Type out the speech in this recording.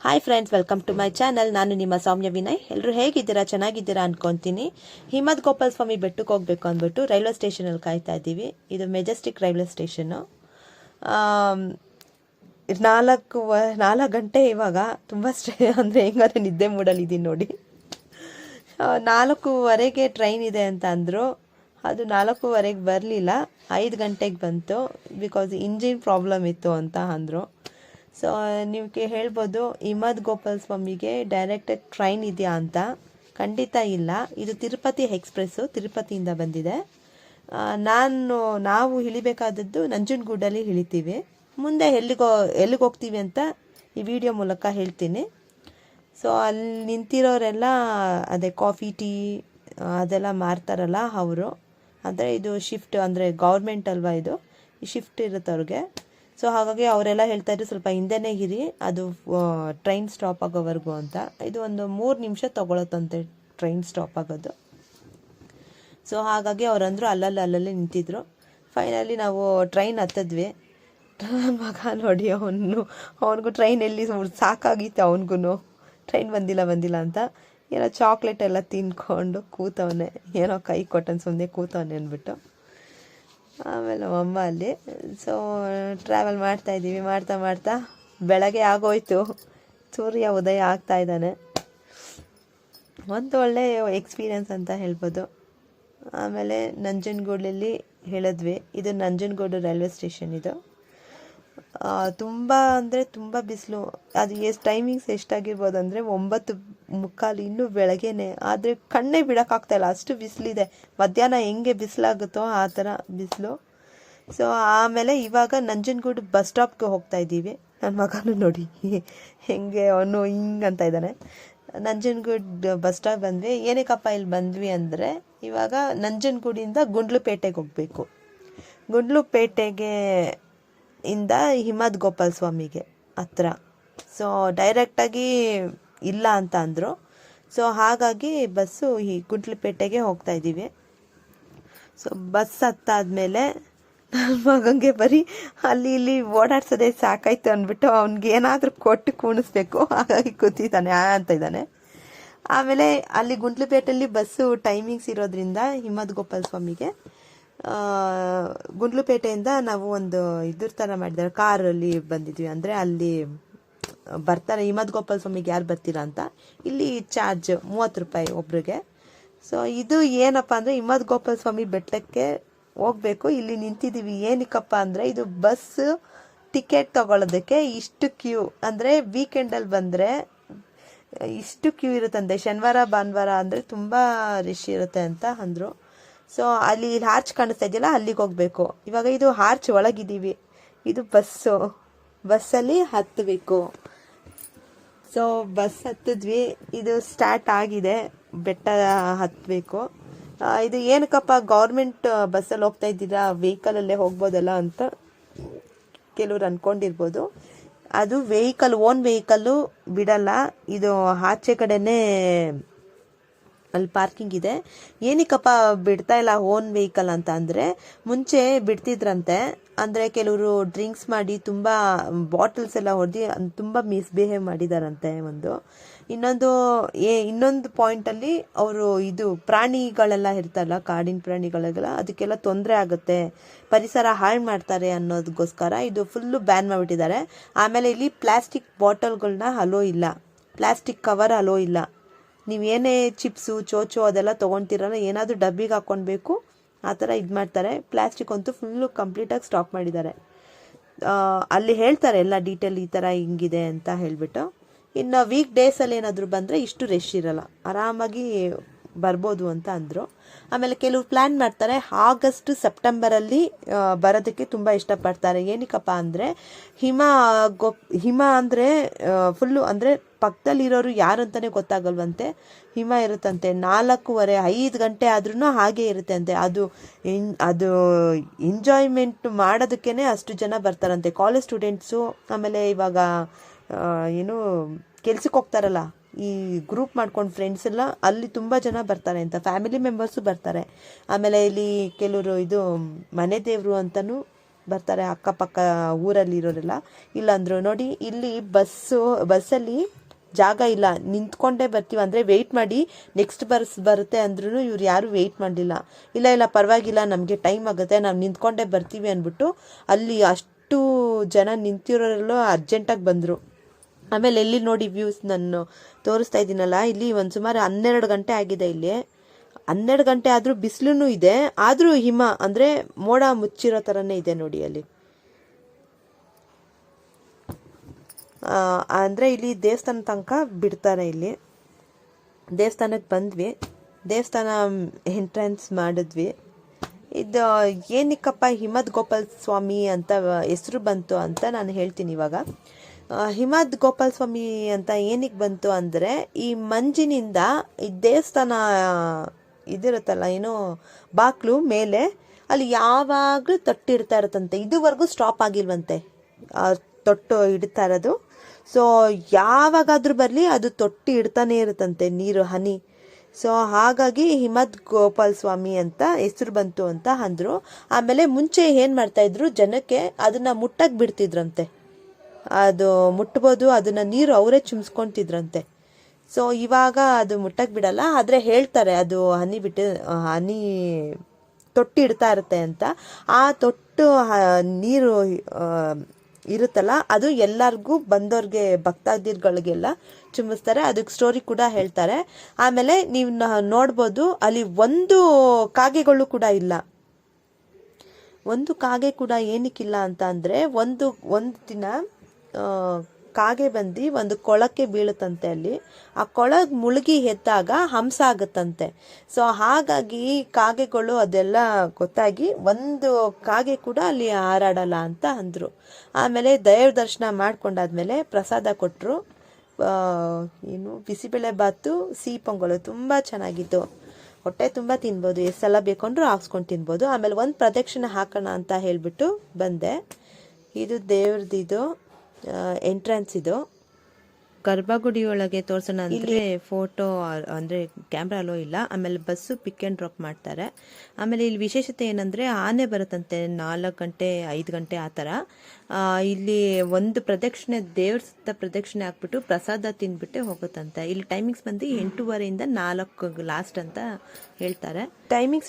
Hi friends welcome to my channel ನಾನು ನಿಮ್ಮ ಸೌಮ್ಯ ವಿನಯ್. ಎಲ್ಲರೂ ಹೇಗಿದ್ದೀರಾ? ಚೆನ್ನಾಗಿದ್ದೀರಾ ಅನ್ಕೊಂತೀನಿ. ಹಿಮದ್ ಗೋಪಾಲ್ ಸ್ವಾಮಿ ಬೆಟ್ಟಕ್ಕೆ ಹೋಗ್ಬೇಕು ಅಂದ್ಬಿಟ್ಟು ರೈಲ್ವೆ ಸ್ಟೇಷನಲ್ಲಿ ಕಾಯ್ತಾ ಇದ್ದೀವಿ. ಇದು ಮೆಜೆಸ್ಟಿಕ್ ರೈಲ್ವೆ ಸ್ಟೇಷನ್ನು ನಾಲ್ಕು ನಾಲ್ಕು ಗಂಟೆ ಇವಾಗ. ತುಂಬ ಸ್ಟ್ರೇ ಅಂದರೆ ಹೆಂಗಾದ್ರೆ ನಿದ್ದೆ ಮೂಡಲಿದ್ದೀನಿ ನೋಡಿ. ನಾಲ್ಕೂವರೆಗೆ ಟ್ರೈನ್ ಇದೆ ಅಂತ ಅಂದರು. ಅದು ನಾಲ್ಕೂವರೆಗೆ ಬರಲಿಲ್ಲ. ಐದು ಗಂಟೆಗೆ ಬಂತು. ಬಿಕಾಸ್ ಇಂಜಿನ್ ಪ್ರಾಬ್ಲಮ್ ಇತ್ತು ಅಂತ ಅಂದರು. ಸೊ ನೀವು ಕೇ, ಹೇಳ್ಬೋದು ಹಿಮದ್ ಗೋಪಾಲ್ ಸ್ವಾಮಿಗೆ ಡೈರೆಕ್ಟಾಗಿ ಟ್ರೈನ್ ಇದೆಯಾ ಅಂತ. ಖಂಡಿತ ಇಲ್ಲ. ಇದು ತಿರುಪತಿ ಎಕ್ಸ್ಪ್ರೆಸ್ಸು ತಿರುಪತಿಯಿಂದ ಬಂದಿದೆ. ನಾನು, ನಾವು ಇಳಿಬೇಕಾದದ್ದು ನಂಜನಗೂಡಲ್ಲಿ ಇಳಿತೀವಿ ಮುಂದೆ ಎಲ್ಲಿಗೋ ಎಲ್ಲಿಗೆ ಹೋಗ್ತೀವಿ ಅಂತ ಈ ವಿಡಿಯೋ ಮೂಲಕ ಹೇಳ್ತೀನಿ. ಸೊ ಅಲ್ಲಿ ನಿಂತಿರೋರೆಲ್ಲ, ಅದೇ ಕಾಫಿ ಟೀ ಅದೆಲ್ಲ ಮಾರ್ತಾರಲ್ಲ ಅವರು. ಅಂದರೆ ಇದು ಶಿಫ್ಟ್ ಅಂದರೆ ಗೌರ್ಮೆಂಟ್ ಅಲ್ವಾ ಇದು? ಶಿಫ್ಟ್ ಇರುತ್ತೆ ಅವ್ರಿಗೆ. ಸೊ ಹಾಗಾಗಿ ಅವರೆಲ್ಲ ಹೇಳ್ತಾ ಇದ್ರು, ಸ್ವಲ್ಪ ಹಿಂದೆನೇ ಇರಿ, ಅದು ಟ್ರೈನ್ ಸ್ಟಾಪ್ ಆಗೋವರೆಗೂ ಅಂತ. ಇದು ಒಂದು ಮೂರು ನಿಮಿಷ ತಗೊಳತ್ತಂತೆ ಟ್ರೈನ್ ಸ್ಟಾಪ್ ಆಗೋದು. ಸೊ ಹಾಗಾಗಿ ಅವರಂದ್ರು ಅಲ್ಲಲ್ಲಿ ಅಲ್ಲಲ್ಲಿ ನಿಂತಿದ್ರು. ಫೈನಲಿ ನಾವು ಟ್ರೈನ್ ಹತ್ತದ್ವಿ. ಮಗ ನೋಡಿ, ಅವನು, ಅವನಿಗೂ ಟ್ರೈನ್ ಎಲ್ಲಿ ಸಾಕಾಗಿತ್ತು ಅವನಿಗೂ ಟ್ರೈನ್ ಬಂದಿಲ್ಲ ಬಂದಿಲ್ಲ ಅಂತ. ಏನೋ ಚಾಕ್ಲೇಟ್ ಎಲ್ಲ ತಿನ್ಕೊಂಡು ಕೂತವನೇ. ಏನೋ ಕೈ ಕೊಟ್ಟನ್ ಸುಮ್ಮನೆ ಕೂತವನೆ ಅಂದ್ಬಿಟ್ಟು. ಆಮೇಲೆ ನಮ್ಮಮ್ಮ ಅಲ್ಲಿ ಸೊ ಟ್ರಾವೆಲ್ ಮಾಡ್ತಾ ಇದ್ದೀವಿ, ಮಾಡ್ತಾ ಮಾಡ್ತಾ ಬೆಳಗ್ಗೆ ಆಗೋಯ್ತು. ಸೂರ್ಯ ಉದಯ ಆಗ್ತಾ ಇದ್ದಾನೆ. ಒಂದು ಒಳ್ಳೆ ಎಕ್ಸ್ಪೀರಿಯನ್ಸ್ ಅಂತ ಹೇಳ್ಬೋದು. ಆಮೇಲೆ ನಂಜನಗೂಡಲ್ಲಿ ಹೇಳಿದ್ವಿ, ಇದು ನಂಜನಗೂಡು ರೈಲ್ವೆ ಸ್ಟೇಷನ್ ಇದು. ತುಂಬ ಅಂದರೆ ತುಂಬ ಬಿಸಿಲು. ಅದು ಎಷ್ಟು ಟೈಮಿಂಗ್ಸ್ ಎಷ್ಟಾಗಿರ್ಬೋದು ಅಂದರೆ ಒಂಬತ್ತು ಮುಕ್ಕಾಲು ಇನ್ನೂ ಬೆಳಗ್ಗೆನೆ. ಆದರೆ ಕಣ್ಣೇ ಬಿಡೋಕ್ಕಾಗ್ತಾಯಿಲ್ಲ ಅಷ್ಟು ಬಿಸಿಲಿದೆ. ಮಧ್ಯಾಹ್ನ ಹೆಂಗೆ ಬಿಸಿಲಾಗುತ್ತೋ ಆ ಥರ ಬಿಸಿಲು. ಸೊ ಆಮೇಲೆ ಇವಾಗ ನಂಜನಗೂಡು ಬಸ್ ಸ್ಟಾಪ್ಗೆ ಹೋಗ್ತಾ ಇದ್ದೀವಿ. ನನ್ನ ಮಗನೂ ನೋಡಿ ಹೆಂಗೆ ಅವನು ಹಿಂಗೆ ಅಂತ ಇದ್ದಾನೆ. ನಂಜನಗೂಡು ಬಸ್ ಸ್ಟಾಪ್ ಬಂದ್ವಿ. ಏನಕ್ಕಪ್ಪ ಇಲ್ಲಿ ಬಂದ್ವಿ ಅಂದರೆ ಇವಾಗ ನಂಜನಗೂಡಿಂದ ಗುಂಡ್ಲುಪೇಟೆಗೆ ಹೋಗಬೇಕು. ಗುಂಡ್ಲುಪೇಟೆಗೆ ಇಂದ ಹಿಮದ್ ಗೋಪಾಲ್ ಸ್ವಾಮಿಗೆ ಹತ್ರ. ಸೊ ಡೈರೆಕ್ಟಾಗಿ ಇಲ್ಲ ಅಂತ ಅಂದರು. ಸೊ ಹಾಗಾಗಿ ಬಸ್ಸು ಈ ಗುಂಡ್ಲುಪೇಟೆಗೆ ಹೋಗ್ತಾ ಇದ್ದೀವಿ. ಸೊ ಬಸ್ ಹತ್ತಾದ್ಮೇಲೆ ಮಗಂಗೆ ಬರೀ ಅಲ್ಲಿ ಇಲ್ಲಿ ಓಡಾಡ್ಸೋದೆ ಸಾಕಾಯ್ತು ಅಂದ್ಬಿಟ್ಟು ಅವ್ನಿಗೆ ಏನಾದರೂ ಕೊಟ್ಟು ಕೂಣಿಸ್ಬೇಕು. ಹಾಗಾಗಿ ಕೂತಿದ್ದಾನೆ, ಆ ಅಂತ ಇದ್ದಾನೆ. ಆಮೇಲೆ ಅಲ್ಲಿ ಗುಂಟ್ಲುಪೇಟೆಯಲ್ಲಿ ಬಸ್ಸು ಟೈಮಿಂಗ್ಸ್ ಇರೋದ್ರಿಂದ ಹಿಮದ್ ಗೋಪಾಲ್ ಸ್ವಾಮಿಗೆ ಗುಂಡ್ಲುಪೇಟೆಯಿಂದ ನಾವು ಒಂದು ಇದ್ರ ಥರ ಮಾಡಿದ್ದಾರೆ. ಕಾರಲ್ಲಿ ಬಂದಿದ್ವಿ ಅಂದರೆ ಅಲ್ಲಿ ಬರ್ತಾರೆ. ಹಿಮದ್ ಗೋಪಾಲ್ ಸ್ವಾಮಿಗೆ ಯಾರು ಬರ್ತೀರಾ ಅಂತ. ಇಲ್ಲಿ ಚಾರ್ಜ್ ಮೂವತ್ತು ರೂಪಾಯಿ ಒಬ್ರಿಗೆ. ಸೊ ಇದು ಏನಪ್ಪ ಅಂದರೆ ಹಿಮದ್ ಗೋಪಾಲ್ ಸ್ವಾಮಿ ಬೆಟ್ಟಕ್ಕೆ ಹೋಗ್ಬೇಕು. ಇಲ್ಲಿ ನಿಂತಿದ್ದೀವಿ. ಏನಕ್ಕಪ್ಪ ಅಂದರೆ ಇದು ಬಸ್ ಟಿಕೆಟ್ ತಗೊಳ್ಳೋದಕ್ಕೆ ಇಷ್ಟು ಕ್ಯೂ ಅಂದರೆ ವೀಕೆಂಡಲ್ಲಿ ಬಂದರೆ ಇಷ್ಟು ಕ್ಯೂ ಇರುತ್ತಂತೆ. ಶನಿವಾರ, ಭಾನುವಾರ ಅಂದರೆ ತುಂಬ ರಶ್ ಇರುತ್ತೆ ಅಂತ ಅಂದರು. ಸೊ ಅಲ್ಲಿ ಇಲ್ಲಿ ಹಾರ್ಚ್ ಕಾಣಿಸ್ತಾ ಇದೆಯಲ್ಲ, ಅಲ್ಲಿಗೆ ಹೋಗಬೇಕು. ಇವಾಗ ಇದು ಹಾರ್ಚ್ ಒಳಗಿದ್ದೀವಿ. ಇದು ಬಸ್ಸು ಬಸ್ಸಲ್ಲಿ ಹತ್ತಬೇಕು. So bus ಹತ್ತಿದ್ವಿ. ಇದು ಸ್ಟಾರ್ಟ್ ಆಗಿದೆ. ಬೆಟ್ಟ ಹತ್ತಬೇಕು. ಇದು ಏನಕ್ಕಪ್ಪ ಗೌರ್ಮೆಂಟ್ ಬಸ್ಸಲ್ಲಿ ಹೋಗ್ತಾ ಇದ್ದೀರಾ? ವೆಹಿಕಲಲ್ಲೇ ಹೋಗ್ಬೋದಲ್ಲ ಅಂತ ಕೆಲವ್ರು ಅಂದ್ಕೊಂಡಿರ್ಬೋದು ಅದು ವೆಹಿಕಲ್ ಓನ್ ವೆಹಿಕಲ್ಲು ಬಿಡಲ್ಲ. ಇದು ಆಚೆ ಕಡೆನೇ ಅಲ್ಲಿ ಪಾರ್ಕಿಂಗ್ ಇದೆ. ಏನಕ್ಕಪ್ಪ ಬಿಡ್ತಾ ಇಲ್ಲ ಓನ್ ವೆಹಿಕಲ್ ಅಂತ ಅಂದರೆ, ಮುಂಚೆ ಬಿಡ್ತಿದ್ರಂತೆ. ಅಂದರೆ ಕೆಲವರು ಡ್ರಿಂಕ್ಸ್ ಮಾಡಿ ತುಂಬ ಬಾಟಲ್ಸ್ ಎಲ್ಲ ಹೊಡೆದು ತುಂಬ ಮಿಸ್ಬಿಹೇವ್ ಮಾಡಿದಾರಂತೆ ಒಂದು. ಇನ್ನೊಂದು ಏ, ಇನ್ನೊಂದು ಪಾಯಿಂಟಲ್ಲಿ ಅವರು ಇದು ಪ್ರಾಣಿಗಳೆಲ್ಲ ಇರ್ತಲ್ಲ, ಕಾಡಿನ ಪ್ರಾಣಿಗಳೆಲ್ಲ ಅದಕ್ಕೆಲ್ಲ ತೊಂದರೆ ಆಗುತ್ತೆ. ಪರಿಸರ ಹಾಳು ಮಾಡ್ತಾರೆ ಅನ್ನೋದಕ್ಕೋಸ್ಕರ ಇದು ಫುಲ್ಲು ಬ್ಯಾನ್ ಮಾಡಿಬಿಟ್ಟಿದ್ದಾರೆ. ಆಮೇಲೆ ಇಲ್ಲಿ ಪ್ಲಾಸ್ಟಿಕ್ ಬಾಟಲ್ಗಳನ್ನ ಹಲೋ ಇಲ್ಲ. ಪ್ಲಾಸ್ಟಿಕ್ ಕವರ್ ಹಲೋ ಇಲ್ಲ. ನೀವೇನೇ ಚಿಪ್ಸು, ಚೋಚೋ ಅದೆಲ್ಲ ತೊಗೊಳ್ತೀರಲ್ಲ ಏನಾದರೂ ಡಬ್ಬಿಗೆ ಹಾಕ್ಕೊಳ್ಬೇಕು ಆ ಥರ ಇದು ಮಾಡ್ತಾರೆ. ಪ್ಲಾಸ್ಟಿಕ್ ಅಂತೂ ಫುಲ್ಲು ಕಂಪ್ಲೀಟಾಗಿ ಸ್ಟಾಪ್ ಮಾಡಿದ್ದಾರೆ. ಅಲ್ಲಿ ಹೇಳ್ತಾರೆ ಎಲ್ಲ ಡೀಟೇಲ್ ಈ ಥರ ಹಿಂಗಿದೆ ಅಂತ ಹೇಳಿಬಿಟ್ಟು. ಇನ್ನು ವೀಕ್ ಡೇಸಲ್ಲಿ ಏನಾದರೂ ಬಂದರೆ ಇಷ್ಟು ರಶ್ ಇರಲ್ಲ. ಆರಾಮಾಗಿ ಬರ್ಬೋದು ಅಂತ ಅಂದರು. ಆಮೇಲೆ ಕೆಲವರು ಪ್ಲ್ಯಾನ್ ಮಾಡ್ತಾರೆ, ಆಗಸ್ಟ್, ಸೆಪ್ಟೆಂಬರಲ್ಲಿ ಬರೋದಕ್ಕೆ ತುಂಬ ಇಷ್ಟಪಡ್ತಾರೆ. ಏನಕ್ಕಪ್ಪ ಅಂದರೆ, ಹಿಮ ಗೊ ಹಿಮ ಅಂದರೆ ಫುಲ್ಲು ಅಂದರೆ ಪಕ್ಕದಲ್ಲಿರೋರು ಯಾರು ಅಂತಲೇ ಗೊತ್ತಾಗಲ್ವಂತೆ. ಹಿಮ ಇರುತ್ತಂತೆ. ನಾಲ್ಕೂವರೆ, ಐದು ಗಂಟೆ ಆದ್ರೂ ಹಾಗೆ ಇರುತ್ತೆ ಅಂತೆ ಅದು ಇನ್, ಅದು ಎಂಜಾಯ್ಮೆಂಟ್ ಮಾಡೋದಕ್ಕೇ ಅಷ್ಟು ಜನ ಬರ್ತಾರಂತೆ. ಕಾಲೇಜ್ ಸ್ಟೂಡೆಂಟ್ಸು ಆಮೇಲೆ ಇವಾಗ ಏನು ಕೆಲ್ಸಕ್ಕೆ ಹೋಗ್ತಾರಲ್ಲ ಈ ಗ್ರೂಪ್ ಮಾಡ್ಕೊಂಡು ಫ್ರೆಂಡ್ಸ್ ಎಲ್ಲ ಅಲ್ಲಿ ತುಂಬ ಜನ ಬರ್ತಾರೆ ಅಂತ ಫ್ಯಾಮಿಲಿ ಮೆಂಬರ್ಸು ಬರ್ತಾರೆ. ಆಮೇಲೆ ಇಲ್ಲಿ ಕೆಲವರು ಇದು ಮನೆ ದೇವರು ಅಂತಲೂ ಬರ್ತಾರೆ, ಅಕ್ಕಪಕ್ಕ ಊರಲ್ಲಿ ಇರೋರೆಲ್ಲ. ಇಲ್ಲಾಂದ್ರು ನೋಡಿ, ಇಲ್ಲಿ ಬಸ್ಸು, ಬಸ್ಸಲ್ಲಿ ಜಾಗ ಇಲ್ಲ. ನಿಂತ್ಕೊಂಡೇ ಬರ್ತೀವಿ ಅಂದರೆ ವೆಯ್ಟ್ ಮಾಡಿ ನೆಕ್ಸ್ಟ್ ಬಸ್ ಬರುತ್ತೆ ಅಂದ್ರೂ ಇವ್ರು ಯಾರು ವೆಯ್ಟ್ ಮಾಡಲಿಲ್ಲ. ಇಲ್ಲ ಇಲ್ಲ, ಪರವಾಗಿಲ್ಲ, ನಮಗೆ ಟೈಮ್ ಆಗುತ್ತೆ, ನಾವು ನಿಂತ್ಕೊಂಡೇ ಬರ್ತೀವಿ ಅಂದ್ಬಿಟ್ಟು ಅಲ್ಲಿ ಅಷ್ಟು ಜನ ನಿಂತಿರೋರೆಲ್ಲೋ ಅರ್ಜೆಂಟಾಗಿ ಬಂದರು. ಆಮೇಲೆ ಎಲ್ಲಿ ನೋಡಿ ವ್ಯೂಸ್ ನಾನು ತೋರಿಸ್ತಾ ಇದ್ದೀನಲ್ಲ, ಇಲ್ಲಿ ಒಂದು ಸುಮಾರು ಹನ್ನೆರಡು ಗಂಟೆ ಆಗಿದೆ ಇಲ್ಲಿ. ಹನ್ನೆರಡು ಗಂಟೆ ಆದರೂ ಬಿಸಿಲೂ ಇದೆ, ಆದರೂ ಹಿಮ ಅಂದರೆ ಮೋಡ ಮುಚ್ಚಿರೋ ಥರನೇ ಇದೆ ನೋಡಿ ಅಲ್ಲಿ. ಅಂದರೆ ಇಲ್ಲಿ ದೇವಸ್ಥಾನ ತನಕ ಬಿಡ್ತಾರೆ ಇಲ್ಲಿ. ದೇವಸ್ಥಾನಕ್ಕೆ ಬಂದ್ವಿ. ದೇವಸ್ಥಾನ ಎಂಟ್ರೆನ್ಸ್ ಮಾಡಿದ್ವಿ. ಇದು ಏನಕ್ಕಪ್ಪ ಹಿಮದ್ ಗೋಪಾಲ್ ಸ್ವಾಮಿ ಅಂತ ಹೆಸರು ಬಂತು ಅಂತ ನಾನು ಹೇಳ್ತೀನಿ ಇವಾಗ. ಹಿಮದ್ ಗೋಪಾಲ ಸ್ವಾಮಿ ಅಂತ ಏನಕ್ಕೆ ಬಂತು ಅಂದರೆ ಈ ಮಂಜಿನಿಂದ ಈ ದೇವಸ್ಥಾನ, ಇದಿರುತ್ತಲ್ಲ, ಏನೋ ಬಾಕ್ಲು ಮೇಲೆ ಅಲ್ಲಿ ಯಾವಾಗಲೂ ತೊಟ್ಟಿಡ್ತಾ ಇರುತ್ತಂತೆ. ಇದುವರೆಗೂ ಸ್ಟಾಪ್ ಆಗಿಲ್ವಂತೆ. ತೊಟ್ಟು ಇಡ್ತಾ ಇರೋದು. ಸೊ ಯಾವಾಗಾದ್ರೂ ಬರಲಿ ಅದು ತೊಟ್ಟಿ ಇಡ್ತಾನೆ ಇರುತ್ತಂತೆ, ನೀರು, ಹನಿ. ಸೊ ಹಾಗಾಗಿ ಹಿಮದ್ ಗೋಪಾಲ್ ಸ್ವಾಮಿ ಅಂತ ಹೆಸರು ಬಂತು ಅಂತ ಅಂದರು. ಆಮೇಲೆ ಮುಂಚೆ ಏನು ಮಾಡ್ತಾ ಇದ್ರು, ಜನಕ್ಕೆ ಅದನ್ನ ಮುಟ್ಟಕ್ಕೆ ಬಿಡ್ತಿದ್ರಂತೆ. ಅದು ಮುಟ್ಬೋದು, ಅದನ್ನ ನೀರು ಅವರೇ ಚುಮ್ಸ್ಕೊತಿದ್ರಂತೆ. ಸೊ ಇವಾಗ ಅದು ಮುಟ್ಟಕ್ಕೆ ಬಿಡಲ್ಲ, ಆದರೆ ಹೇಳ್ತಾರೆ ಅದು ಹನಿ ಬಿಟ್ಟು ಹನಿ ತೊಟ್ಟಿ ಇಡ್ತಾ ಇರುತ್ತೆ ಅಂತ. ಆ ತೊಟ್ಟು ನೀರು ಇರುತ್ತಲ್ಲ, ಅದು ಎಲ್ಲರಿಗೂ ಬಂದವ್ರಿಗೆ ಭಕ್ತಾದಿರ್ಗಳಿಗೆಲ್ಲ ಚುಮ್ಮಿಸ್ತಾರೆ ಅದಕ್ಕೆ ಸ್ಟೋರಿ ಕೂಡ ಹೇಳ್ತಾರೆ. ಆಮೇಲೆ ನೀವು ನೋಡ್ಬೋದು, ಅಲ್ಲಿ ಒಂದು ಕಾಗೆಗಳು ಕೂಡ ಇಲ್ಲ. ಒಂದು ಕಾಗೆ ಕೂಡ ಏನಕ್ಕಿಲ್ಲ ಅಂತ ಅಂದರೆ, ಒಂದು ಒಂದು ದಿನ ಕಾಗೆ ಬಂದು ಒಂದು ಕೊಳಕ್ಕೆ ಬೀಳುತ್ತಂತೆ ಅಲ್ಲಿ. ಆ ಕೊಳಗ್ ಮುಳುಗಿ ಎದ್ದಾಗ ಹಂಸ ಆಗುತ್ತಂತೆ. ಸೊ ಹಾಗಾಗಿ ಕಾಗೆಗಳು ಅದೆಲ್ಲ ಗೊತ್ತಾಗಿ ಒಂದು ಕಾಗೆ ಕೂಡ ಅಲ್ಲಿ ಹಾರಾಡಲ್ಲ ಅಂತ ಅಂದರು. ಆಮೇಲೆ ದೇವ್ರ ದರ್ಶನ ಮಾಡ್ಕೊಂಡಾದ್ಮೇಲೆ ಪ್ರಸಾದ ಕೊಟ್ಟರು ಏನು, ಬಿಸಿಬೇಳೆ ಬಾತು, ಸಿಹಿ ಪೊಂಗಲು ತುಂಬ ಚೆನ್ನಾಗಿತ್ತು. ಹೊಟ್ಟೆ ತುಂಬ ತಿನ್ಬೋದು, ಎಷ್ಟು ಸಲ ಬೇಕೊಂಡ್ರು ಹಾಕ್ಸ್ಕೊಂಡು ತಿನ್ಬೋದು. ಆಮೇಲೆ ಒಂದು ಪ್ರದಕ್ಷಿಣೆ ಹಾಕೋಣ ಅಂತ ಹೇಳಿಬಿಟ್ಟು ಬಂದೆ. ಇದು ದೇವ್ರದ್ದು. ಎಂಟ್ರೆನ್ಸ್ ಇದು. ಗರ್ಭಗುಡಿ ಒಳಗೆ ತೋರ್ಸೋಣ ಅಂದರೆ ಫೋಟೋ ಅಂದರೆ ಕ್ಯಾಮ್ರಾ ಅಲೋ ಇಲ್ಲ. ಆಮೇಲೆ ಬಸ್ಸು ಪಿಕ್ ಆ್ಯಂಡ್ ಡ್ರಾಪ್ ಮಾಡ್ತಾರೆ. ಆಮೇಲೆ ಇಲ್ಲಿ ವಿಶೇಷತೆ ಏನಂದರೆ ಆನೆ ಬರುತ್ತಂತೆ ನಾಲ್ಕು ಗಂಟೆ ಐದು ಗಂಟೆ ಆ ಥರ. ಇಲ್ಲಿ ಒಂದು ಪ್ರದಕ್ಷಿಣೆ ದೇವ್ರ ಸುತ್ತ ಪ್ರದಕ್ಷಿಣೆ ಹಾಕ್ಬಿಟ್ಟು ಪ್ರಸಾದ ತಿಂದ್ಬಿಟ್ಟೆ ಹೋಗುತ್ತಂತೆ. ಇಲ್ಲಿ ಟೈಮಿಂಗ್ಸ್ ಬಂದು ಎಂಟೂವರೆಯಿಂದ ನಾಲ್ಕು ಲಾಸ್ಟ್ ಅಂತ ಹೇಳ್ತಾರೆ. ಟೈಮಿಂಗ್ಸ್